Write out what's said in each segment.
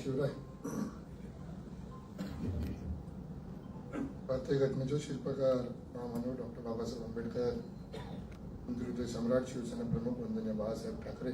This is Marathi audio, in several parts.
शिवराय. भारतीय घटनेचे शिल्पकार महामानव डॉक्टर बाबासाहेब आंबेडकर मंत्रिहृदय सम्राट शिवसेना प्रमुख वंदनीय बाळासाहेब ठाकरे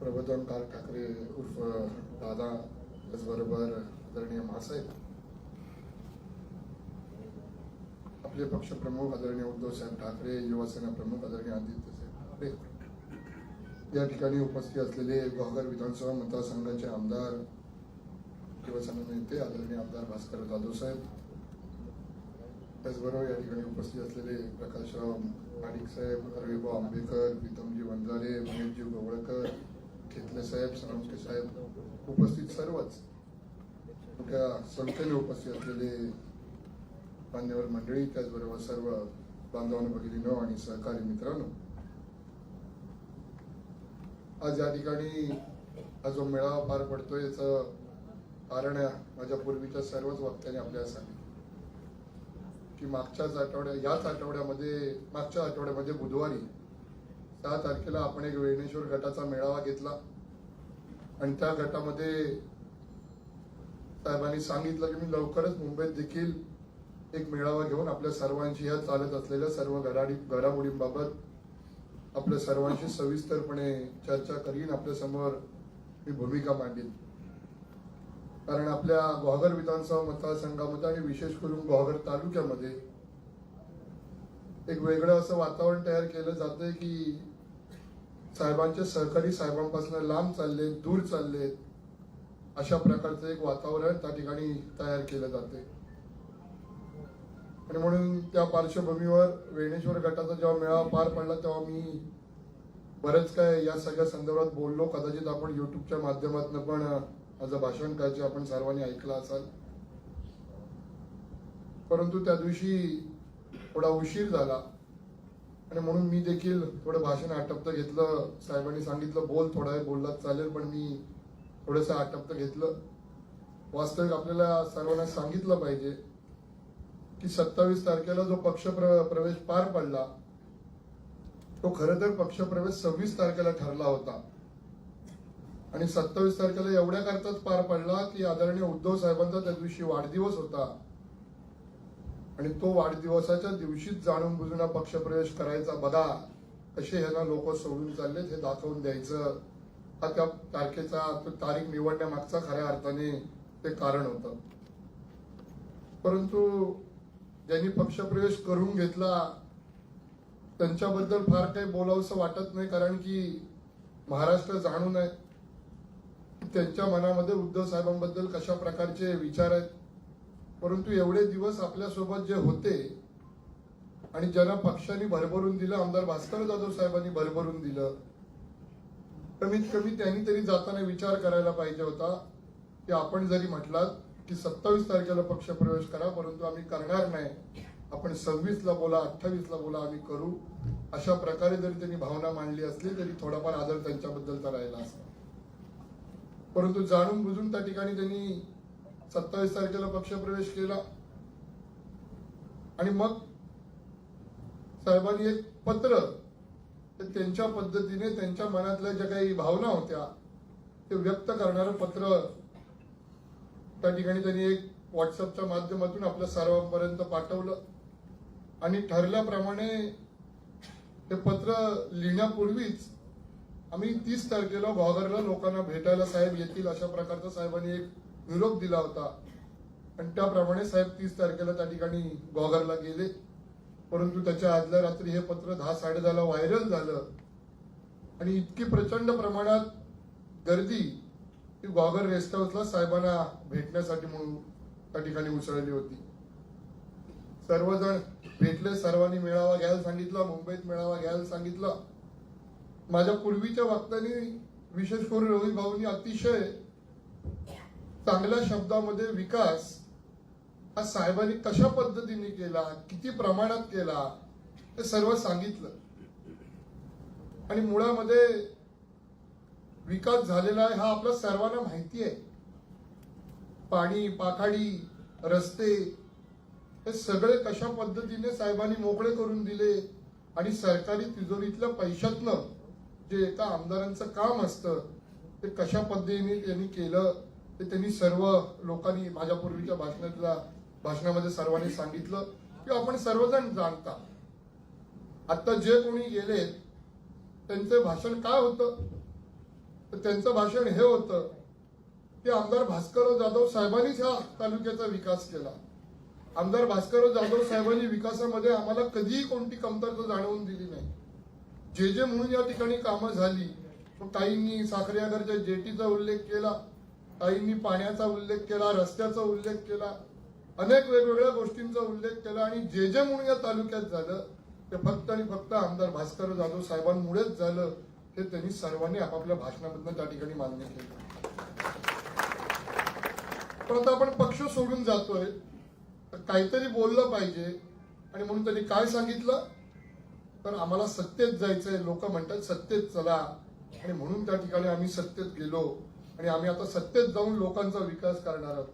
प्रबोधन काल ठाकरे उर्फ दादा त्याचबरोबर आदरणीय महासाहेब आपले पक्षप्रमुख आदरणीय उद्धवसाहेब ठाकरे युवासेना प्रमुख आदरणीय आदित्यसाहेब ठाकरे. या ठिकाणी उपस्थित असलेले गोहगर विधानसभा मतदारसंघाचे आमदार शिवसेना नेते आदरणीय आमदार भास्कर जाधव साहेब त्याचबरोबर या ठिकाणी उपस्थित असलेले प्रकाशराव माडिक साहेब रविभाऊ आंबेकर प्रीतमजी वंजारे महेशजी गोवळकर खेतले साहेब साळुंके साहेब उपस्थित सर्वच मोठ्या संख्येने उपस्थित असलेले मान्यवर मंडळी त्याचबरोबर सर्व बांधवांनो भगिनीनो आणि सहकारी मित्रांनो आज या ठिकाणी हा जो मेळावा पार पडतोय याचं कारण माझ्या पूर्वीच्या सर्वच वक्त्यांनी आपल्याला सांगितलं. की मागच्याच आठवड्या याच आठवड्यामध्ये मागच्या आठवड्यामध्ये बुधवारी सहा तारखेला आपण एक वेणेश्वर गटाचा मेळावा घेतला. आणि त्या गटामध्ये साहेबांनी सांगितलं की मी लवकरच मुंबईत देखील एक मेळावा घेऊन आपल्या सर्वांशी ह्या चालत असलेल्या सर्व घडाडी घडामोडींबाबत आपल्या सर्वांशी सविस्तरपणे चर्चा करीन. आपल्यासमोर मी भूमिका मांडीन. कारण आपल्या गोहागर विधानसभा मतदारसंघामध्ये आणि विशेष करून गोहागर तालुक्यामध्ये एक वेगळं असं वातावरण तयार केलं जातंय की साहेबांचे सहकारी साहेबांपासून लांब चालले दूर चालले अशा प्रकारचं एक वातावरण त्या ठिकाणी तयार केलं जाते आणि म्हणून त्या पार्श्वभूमीवर वेणेश्वर गटाचा जेव्हा मेळावा पार पडला तेव्हा मी बरंच काय या सगळ्या संदर्भात बोललो. कदाचित आपण युट्यूबच्या माध्यमातून पण माझं भाषण करायचे आपण सर्वांनी ऐकलं असाल. परंतु त्या दिवशी थोडा उशीर झाला. आणि म्हणून मी देखील थोडं भाषण आटपतं घेतलं. साहेबांनी सांगितलं बोल थोडा वेळ बोललात चालेल पण मी थोडंसं आटपतं घेतलं. वास्तविक आपल्याला सर्वांना सांगितलं पाहिजे. की सत्तावीस तारखेला जो पक्ष प्रवेश पार पडला तो खर तर पक्ष प्रवेश सव्वीस तारखेला ठरला होता. आणि सत्तावीस तारखेला एवढ्या करताच पार पडला की आदरणीय उद्धव साहेबांचा त्या दिवशी वाढदिवस होता. आणि तो वाढदिवसाच्या दिवशीच जाणून बुजून पक्षप्रवेश करायचा बदा कसे ह्यांना लोक सोडून चाललेत हे दाखवून द्यायचं. हा त्या तारखेचा तारीख निवडण्यामागचा खऱ्या अर्थाने ते कारण होतं. परंतु ज्यांनी पक्षप्रवेश करून घेतला त्यांच्याबद्दल फार काही बोलावंसं वाटत नाही कारण की महाराष्ट्र जाणून आहे त्यांच्या मनामध्ये उद्धव साहेबांबद्दल कशा प्रकारचे विचार आहेत? परंतु एवढे दिवस आपल्यासोबत जे होते आणि ज्यांना पक्षाने भरभरून दिलं आमदार भास्कर जाधव साहेबांनी भरभरून दिलं कमीत कमी त्यांनी तरी जाताना विचार करायला पाहिजे होता की आपण जरी म्हटलात की सत्तावीस तारखेला पक्ष प्रवेश करा परंतु आम्ही करणार नाही. आपण सव्वीसला बोला अठ्ठावीस ला बोला आम्ही करू. अशा प्रकारे जरी त्यांनी भावना मांडली असली तरी थोडाफार आदर त्यांच्याबद्दलचा राहिला असता परंतु जाणून बुजून त्या ठिकाणी त्यांनी सत्तावीस तारखेला पक्षप्रवेश केला. आणि मग साहेबांनी एक पत्र त्यांच्या पद्धतीने त्यांच्या मनातल्या ज्या काही भावना होत्या ते व्यक्त करणारं पत्र त्या ठिकाणी त्यांनी एक व्हॉट्सअपच्या माध्यमातून आपल्या सर्वांपर्यंत पाठवलं. आणि ठरल्याप्रमाणे ते पत्र लिहिण्यापूर्वीच आम्ही तीस तारखेला घॉगरला लोकांना भेटायला साहेब येतील अशा प्रकारचा साहेबांनी एक निरोप दिला होता. आणि त्याप्रमाणे साहेब तीस तारखेला त्या ठिकाणी घॉगरला गेले. परंतु त्याच्या आदल्या रात्री हे पत्र दहा साडे दहाला व्हायरल झालं. आणि इतकी प्रचंड प्रमाणात गर्दी ती गॉगर रेस्ट हाऊसला साहेबांना भेटण्यासाठी म्हणून त्या ठिकाणी उसळली होती. सर्वजण भेटले सर्वांनी मेळावा घ्यायला सांगितला मुंबईत मेळावा घ्यायला सांगितलं. माझ्या पूर्वीच्या वक्त्यांनी विशेष करून रवी भाऊनी अतिशय चांगल्या शब्दामध्ये विकास हा साहेबांनी कशा पद्धतीने केला किती प्रमाणात केला हे सर्व सांगितलं. आणि मुळामध्ये विकास झालेला आहे हा आपल्या सर्वांना माहिती आहे. पाणी पाखाडी रस्ते हे सगळे कशा पद्धतीने साहेबांनी मोकळे करून दिले आणि सरकारी तिजोरीतल्या पैशातनं जे एका आमदारांचं काम असतं ते कशा पद्धतीने त्यांनी केलं ते त्यांनी सर्व लोकांनी माझ्या पूर्वीच्या भाषणातल्या भाषणामध्ये सर्वांनी सांगितलं की आपण सर्वजण जाणता. आता जे कोणी गेले त्यांचं भाषण काय होतं? तर त्यांचं भाषण हे होतं की आमदार भास्करराव जाधव साहेबांनीच ह्या तालुक्याचा विकास केला. आमदार भास्करराव जाधव साहेबांनी विकासामध्ये आम्हाला कधीही कोणती कमतरता जाणवून दिली नाही. जे जे म्हणून या ठिकाणी कामं झाली ताईंनी साखरेगरच्या जेटीचा उल्लेख केला ताईंनी पाण्याचा उल्लेख केला रस्त्याचा उल्लेख केला अनेक वेगवेगळ्या गोष्टींचा उल्लेख केला आणि जे जे म्हणून या तालुक्यात झालं ते फक्त आणि फक्त आमदार भास्कर जाधव साहेबांमुळेच झालं. हे त्यांनी सर्वांनी आपापल्या भाषणामधनं त्या ठिकाणी मान्य केलं. पण आता आपण पक्ष सोडून जातोय तर काहीतरी बोललं पाहिजे. आणि म्हणून त्यांनी काय सांगितलं? तर आम्हाला सत्तेत जायचंय लोक म्हणतात सत्तेत चला. आणि म्हणून त्या ठिकाणी आम्ही सत्तेत गेलो. आणि आम्ही आता सत्तेत जाऊन लोकांचा विकास करणार आहोत.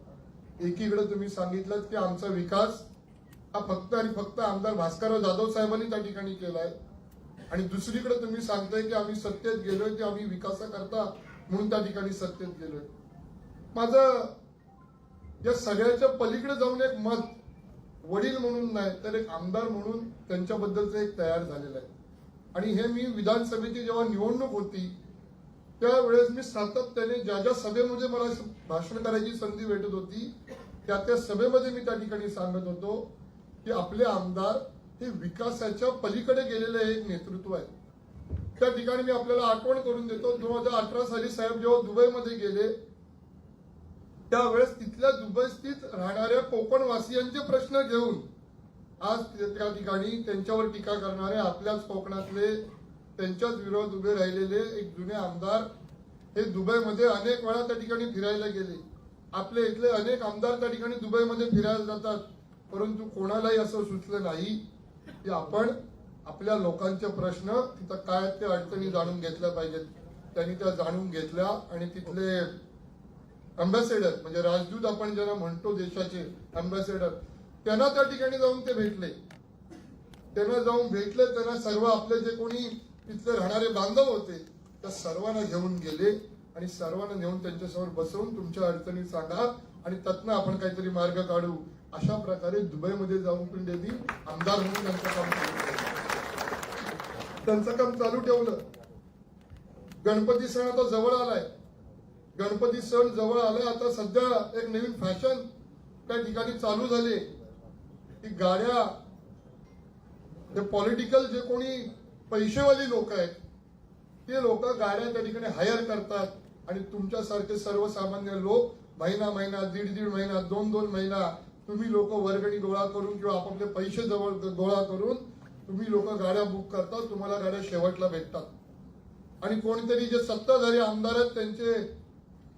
एकीकडे तुम्ही सांगितलं की आमचा विकास हा फक्त आणि फक्त आमदार भास्करराव जाधव साहेबांनी त्या ठिकाणी केलाय. आणि दुसरीकडे तुम्ही सांगताय की आम्ही सत्तेत गेलोय की आम्ही विकासाकरता म्हणून त्या ठिकाणी सत्तेत गेलोय. माझं या सगळ्याच्या पलीकडे जाऊन एक मत वडील म्हणून नाही तर एक आमदार म्हणून त्यांच्याबद्दलचं एक तयार झालेलं आहे. आणि हे मी विधानसभेची जेव्हा निवडणूक होती त्यावेळेस मी सातत्याने ज्या ज्या सभेमध्ये मला भाषण करायची संधी भेटत होती त्या त्या सभेमध्ये मी त्या ठिकाणी सांगत होतो की आपले आमदार हे विकासाच्या पलीकडे गेलेलं एक नेतृत्व आहे. त्या ठिकाणी मी आपल्याला आठवण करून देतो दोन हजार अठरा साली साहेब जेव्हा दुबईमध्ये गेले त्यावेळेस तिथल्या दुबई स्थित राहणाऱ्या कोकणवासियांचे प्रश्न घेऊन आज त्या ठिकाणी त्यांच्यावर टीका करणारे आपल्याच कोकणातले त्यांच्याच विरोध उभे राहिलेले एक जुने आमदार हे दुबईमध्ये अनेक वेळा त्या ठिकाणी फिरायला गेले. आपले इथले अनेक आमदार त्या ठिकाणी दुबईमध्ये फिरायला जातात परंतु कोणालाही असं सुचलं नाही. की आपण आपल्या लोकांचे प्रश्न तिथं काय ते अडचणी जाणून घेतल्या पाहिजेत. त्यांनी त्या जाणून घेतल्या आणि तिथले अम्बॅसेडर म्हणजे राजदूत आपण ज्यांना म्हणतो देशाचे अम्बॅसेडर त्यांना त्या ठिकाणी जाऊन ते भेटले. त्यांना जाऊन भेटले त्यांना सर्व आपले जे कोणी तिथले राहणारे बांधव होते त्या सर्वांना घेऊन गेले आणि सर्वांना नेऊन त्यांच्यासमोर बसवून तुमच्या अडचणी सांगा आणि त्यातनं आपण काहीतरी मार्ग काढू. अशा प्रकारे दुबईमध्ये जाऊन पण त्यांनी आमदार म्हणून त्यांचं काम केलं त्यांचं काम चालू ठेवलं. गणपती सण आता जवळ आलाय. गणपती सण जवळ आलाय. आता सध्या एक नवीन फॅशन त्या ठिकाणी चालू झाली. की गाड्या जे पॉलिटिकल जे कोणी पैसेवाली लोक आहेत ते लोक गाड्या त्या ठिकाणी हायर करतात. आणि तुमच्यासारखे सर्वसामान्य लोक महिना महिना दीड दीड महिना दोन दोन महिना तुम्ही लोक वर्गणी गोळा करून किंवा आपापले पैसे जवळ गोळा करून तुम्ही लोक गाड्या बुक करतात तुम्हाला गाड्या शेवटला भेटतात. आणि कोणीतरी जे सत्ताधारी आमदार आहेत त्यांचे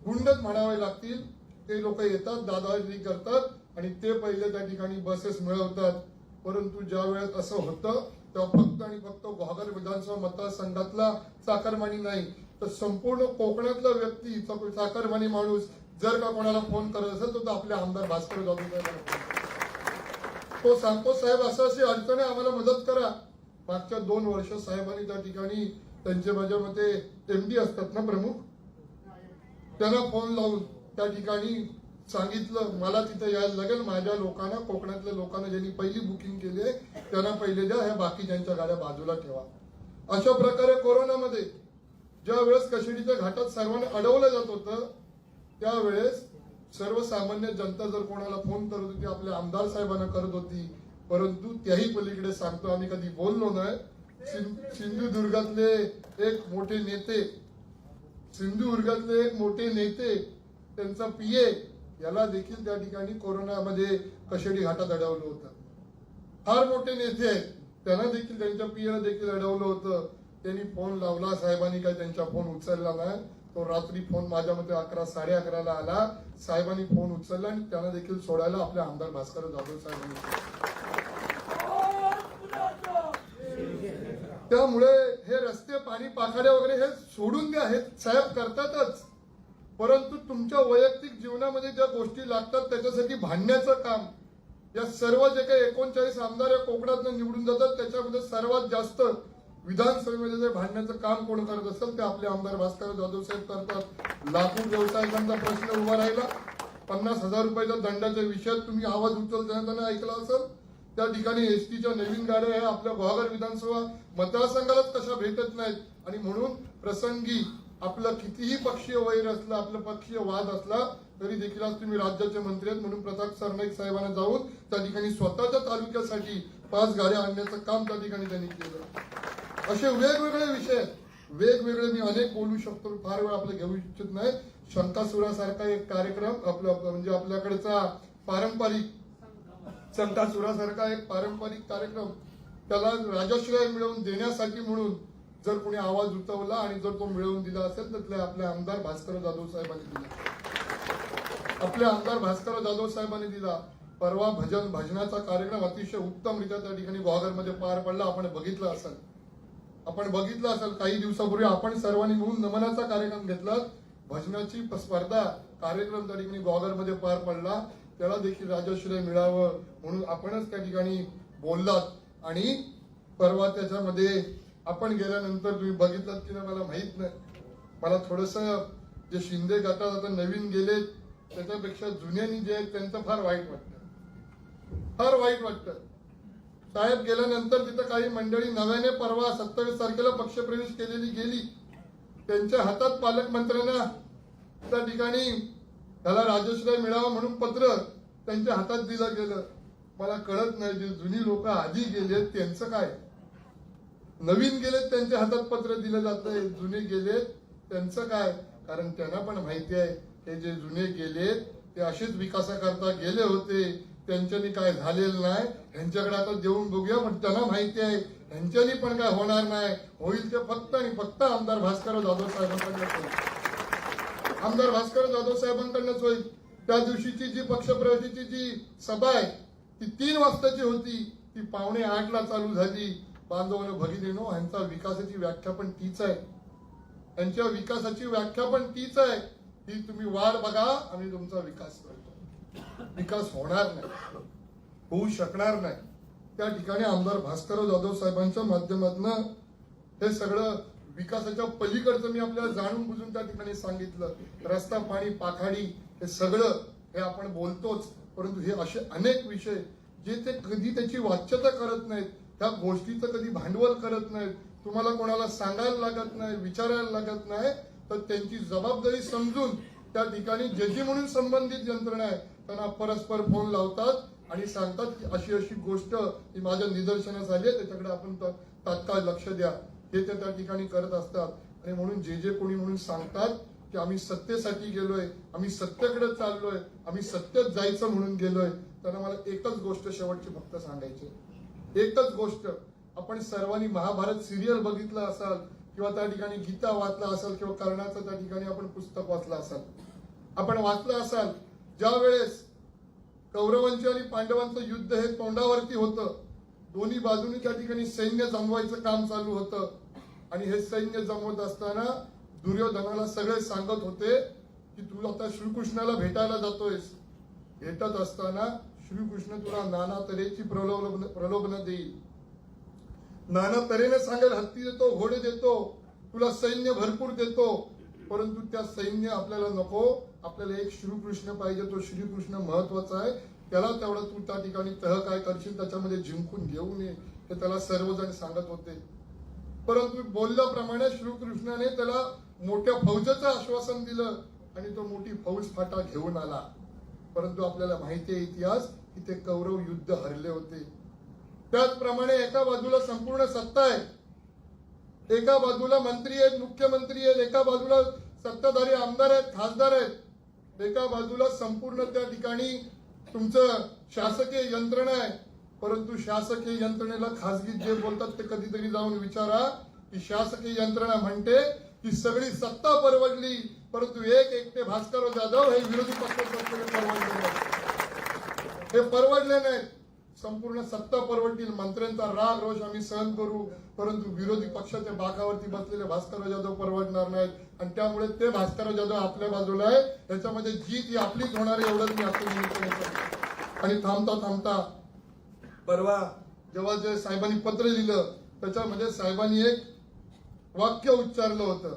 गुंडच म्हणावे लागतील. ते लोक येतात दादागिरी करतात आणि ते पहिले त्या ठिकाणी बसेस मिळवतात. परंतु ज्या वेळेस असं होतं तेव्हा फक्त आणि फक्त घोगर विधानसभा मतदारसंघातला चाकरमानी नाही तर संपूर्ण कोकणातला व्यक्ती चाकरमानी माणूस जर का कोणाला फोन करत असेल तर तो आपले आमदार भास्कर जाधव तो सांगतो साहेब असं अशी अडचण आहे आम्हाला मदत करा. मागच्या दोन वर्ष साहेबांनी त्या ठिकाणी त्यांचे माझ्या मते एमडी असतात ना प्रमुख त्यांना फोन लावून त्या ठिकाणी सांगितलं मला तिथे यायला लागेल माझ्या लोकांना कोकणातल्या लोकांना ज्यांनी पहिली बुकिंग केली आहे त्यांना पहिले द्या ह्या बाकीच्यांच्या गाड्या बाजूला ठेवा. अशा प्रकारे कोरोनामध्ये ज्या वेळेस कशिडीच्या घाटात सर्वांना अडवलं जात होतं त्यावेळेस सर्वसामान्य जनता जर कोणाला फोन करत होती आपल्या आमदार साहेबांना करत होती परंतु त्याही पलीकडे सांगतो आम्ही कधी बोललो नाही. सिंधुदुर्गातले एक मोठे नेते सिंधुदुर्गातले एक मोठे नेते त्यांचा पीए याला देखील त्या ठिकाणी कोरोनामध्ये कशेडी घाटात अडवलं होतं. फार मोठे नेते आहेत. त्यांना देखील त्यांच्या पीएला देखील अडवलं होतं. त्यांनी फोन लावला साहेबांनी काय त्यांचा फोन उचलला नाही. तो रात्री फोन माझ्या मते अकरा साडे अकराला आला. साहेबांनी फोन उचलला आणि त्यांना देखील सोडायला आपले आमदार भास्कर जाधव साहेबांनी. त्यामुळे हे रस्ते पाणी पाखाड्या वगैरे हे सोडून द्या हे साहेब करतातच. परंतु तुमच्या वैयक्तिक जीवनामध्ये ज्या गोष्टी लागतात त्याच्यासाठी भांडण्याचं काम या सर्व जे काही एकोणचाळीस आमदार या कोकणातनं निवडून जातात त्याच्यामध्ये सर्वात जास्त विधानसभेमध्ये जे भांडण्याचं काम कोण करत असेल ते आपले आमदार भास्कर जाधव साहेब करतात. लाकूड व्यावसायिकांचा प्रश्न उभा राहिला. पन्नास हजार रुपयाच्या दंडाच्या विषयात तुम्ही आवाज उचलताना ऐकला असेल? त्या ठिकाणी एसटीच्या नवीन गाड्या ह्या आपल्या गुहागर विधानसभा मतदारसंघालाच कशा भेटत नाहीत. आणि म्हणून प्रसंगी आपलं कितीही पक्षीय वैर असलं आपलं पक्षीय वाद असला तरी देखील आज तुम्ही राज्याचे मंत्री आहेत. म्हणून प्रताप सरनाईक साहेबांना जाऊन त्या ठिकाणी स्वतःच्या तालुक्यासाठी पाच गाड्या आणण्याचं काम त्या ठिकाणी त्यांनी केलं. असे वेगवेगळे विषय. वेगवेगळे मी अनेक बोलू शकतो फार वेळ आपलं घेऊ इच्छित नाही. शंकासुरासारखा एक कार्यक्रम आपला म्हणजे आपल्याकडचा पारंपरिक शंकासुरासारखा एक पारंपरिक कार्यक्रम त्याला राजाशिवाय मिळवून देण्यासाठी म्हणून जर कोणी आवाज उठवला आणि जर तो मिळवून दिला असेल तर ते आपले आमदार भास्कर जाधव साहेबांनी दिला. आपले आमदार भास्कर जाधव साहेबांनी दिला. परवा भजन भजनाचा कार्यक्रम अतिशय उत्तमरित्या त्या ठिकाणी गुहागरमध्ये पार पडला आपण बघितलं असेल. आपण बघितलं असेल काही दिवसापूर्वी आपण सर्वांनी मिळून नमनाचा कार्यक्रम घेतला. भजनाची स्पर्धा कार्यक्रम त्या ठिकाणी गुहागरमध्ये पार पडला. त्याला देखील राजश्रय मिळावं म्हणून आपणच त्या ठिकाणी बोललात. आणि परवा त्याच्यामध्ये आपण गेल्यानंतर तुम्ही बघितलात की नाही मला माहीत नाही. मला थोडस जे शिंदे गटात आता नवीन गेले त्याच्यापेक्षा जुन्यानी जे आहेत त्यांचं फार वाईट वाटतं. फार वाईट वाटतं. साहेब गेल्यानंतर तिथं काही मंडळी नव्याने परवा सत्तावीस तारखेला पक्षप्रवेश केलेली गेली. त्यांच्या हातात पालकमंत्र्यांना त्या ठिकाणी त्याला राजश्रय मिळावा म्हणून पत्र त्यांच्या हातात दिलं गेलं. मला कळत नाही जे जुनी लोक आधी गेलेत त्यांचं काय? नवीन गेलेत त्यांच्या हातात पत्र दिलं जातंय जुने गेलेत त्यांचं काय? कारण त्यांना पण माहिती आहे हे जे जुने गेलेत ते असेच विकासाकरता गेले होते. त्यांच्यानी काय झालेलं नाही ह्यांच्याकडे आता देऊन बघूया पण त्यांना माहिती आहे ह्यांच्यानी पण काय होणार नाही. होईल ते फक्त आणि फक्त आमदार भास्कर जाधव साहेबांकडनं होईल. आमदार भास्कर जाधव साहेबांकडनंच होईल. त्या दिवशीची जी पक्षप्रवेशाची जी सभा आहे ती तीन वाजताची होती. ती पावणे आठला चालू झाली. बांधवानं भगिनीनो ह्यांचा विकासाची व्याख्या पण तीच आहे. त्यांच्या विकासाची व्याख्या पण तीच आहे. ही तुम्ही वाट बघा आणि तुमचा विकास करा. विकास होणार नाही होऊ शकणार नाही. त्या ठिकाणी आमदार भास्कर जाधव साहेबांच्या माध्यमातून हे सगळं विकासाच्या पलीकडचं मी आपल्याला जाणून बुजून त्या ठिकाणी सांगितलं. रस्ता पाणी पाखाडी हे सगळं हे आपण बोलतोच. परंतु हे असे अनेक विषय जे ते कधी त्याची वाच्यता करत नाहीत त्या गोष्टीचं कधी भांडवल करत नाहीत तुम्हाला कोणाला सांगायला लागत नाही विचारायला लागत नाही तर त्यांची जबाबदारी समजून त्या ठिकाणी जजी म्हणून संबंधित यंत्रणा आहे त्यांना परस्पर फोन लावतात आणि सांगतात की अशी अशी गोष्ट ही माझ्या निदर्शनास आली आहे त्याच्याकडे आपण तात्काळ लक्ष द्या. हे ते त्या ठिकाणी करत असतात. आणि म्हणून जे जे कोणी म्हणून सांगतात की आम्ही सत्तेसाठी गेलोय आम्ही सत्याकडे चाललोय आम्ही सत्यात जायचं म्हणून गेलोय त्यांना मला एकच गोष्ट शेवटची फक्त सांगायची एकच गोष्ट आपण सर्वांनी महाभारत सिरियल बघितलं असाल किंवा त्या ठिकाणी गीता वाचला असाल किंवा कर्णाचं त्या ठिकाणी आपण पुस्तक वाचलं असाल. आपण वाचलं असाल ज्या वेळेस कौरवांचे आणि पांडवांचं युद्ध हे तोंडावरती होतं दोन्ही बाजूनी त्या ठिकाणी सैन्य जमवायचं काम चालू होतं. आणि हे सैन्य जमवत असताना दुर्योधनाला सगळे सांगत होते की तू आता श्रीकृष्णाला भेटायला जातोयस. भेटत असताना श्रीकृष्ण तुला नाना तऱ्हेची प्रलोभन प्रलोभन देईल. नाना तऱ्हेने सांगेल हत्ती देतो घोडे देतो तुला सैन्य भरपूर देतो परंतु त्या सैन्य आपल्याला नको. आपल्याला एक श्रीकृष्ण पाहिजे तो श्रीकृष्ण महत्त्वाचा आहे. त्याला तेवढं तू त्या ठिकाणी तह काय करशील त्याच्यामध्ये जिंकून घेऊ नये हे त्याला सर्वजण सांगत होते. परंतु बोलल्याप्रमाणे श्रीकृष्णाने त्याला मोठ्या फौजेचं आश्वासन दिलं आणि तो मोठी फौज फाटा घेऊन आला. परंतु आपल्याला माहिती आहे इतिहास की ते कौरव युद्ध हरले होते. त्याचप्रमाणे एका बाजूला संपूर्ण सत्ता आहे. एका बाजूला मंत्री आहेत मुख्यमंत्री आहेत एका बाजूला सत्ताधारी आमदार आहेत खासदार आहेत. एका बाजूला संपूर्ण त्या ठिकाणी तुमचं शासकीय यंत्रणा आहे. परंतु शासकीय यंत्रणेला खासगी जे बोलतात ते कधीतरी जाऊन विचारा की शासकीय यंत्रणा म्हणते की सगळी सत्ता परवडली परंतु एक एकटे भास्कर जाधव हे विरोधी पक्षाचे परवडले हे परवडले नाहीत. संपूर्ण सत्ता परवडतील. मंत्र्यांचा राग रोष आम्ही सहन करू. परंतु विरोधी पक्षाच्या बाकावरती बसलेले भास्कर जाधव परवडणार नाहीत. आणि त्यामुळे ते भास्कर जाधव आपल्या बाजूला आहे. त्याच्यामध्ये जीत ही आपलीच होणार आहे एवढंच मी आपल्या आणि थांबता थांबता परवा जेव्हा जे साहेबांनी पत्र लिहिलं त्याच्यामध्ये साहेबांनी एक वाक्य उच्चारलं होतं.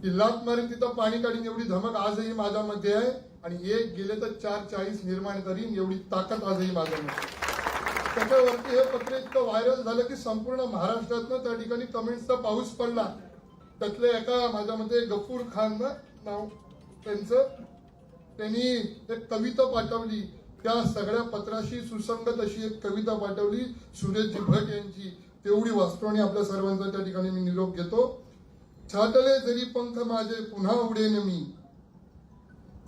की लात मारीन तिथं पाणी काढीन एवढी धमक आजही माझ्यामध्ये आहे. आणि एक गेले तर चार चाळीस निर्माण करीन एवढी ताकद आजही माझ्यामध्ये त्याच्यावरती हे पत्र इतकं व्हायरल झालं की संपूर्ण महाराष्ट्रातनं त्या ठिकाणी कमेंट्सचा पाऊस पडला. त्यातले एका माझ्या मते गफूर खान नाव त्यांचं त्यांनी एक कविता पाठवली. त्या सगळ्या पत्राशी सुसंगत अशी एक कविता पाठवली सुरेशजी भट यांची. तेवढी वाचतो आणि आपल्या सर्वांचा त्या ठिकाणी मी निरोप घेतो. छाटले जरी पंख माझे पुन्हा उडेन मी.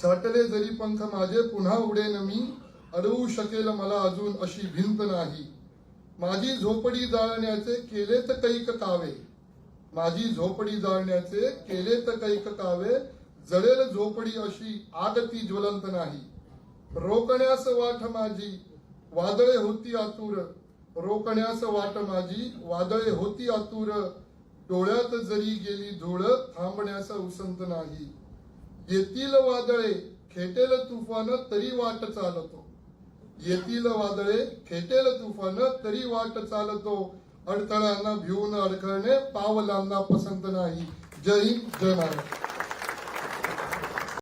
छाटले जरी पंख माझे पुन्हा उडेन मी अडवू शकेल मला अजून अशी भिंत नाही. माझी झोपडी जाळण्याचे केले तर कैक कावे. माझी झोपडी जाळण्याचे केले तर कैक कावे. जळेल झोपडी अशी आग ती ज्वलंत नाही. रोकण्यास वाट माझी वादळे होती आतुर. रोकण्यास वाट माझी वादळे होती आतुर. डोळ्यात जरी गेली धूळ थांबण्यास उसंत नाही. येतील वादळे खेटेल तुफान तरी वाट चालतो. येतील वादळे खेटेल तुफान तरी वाट चालतो. अडथळ्यांना भिवून अडखळणे पावलांना पसंत नाही. जय हिंद जय महाराष्ट्र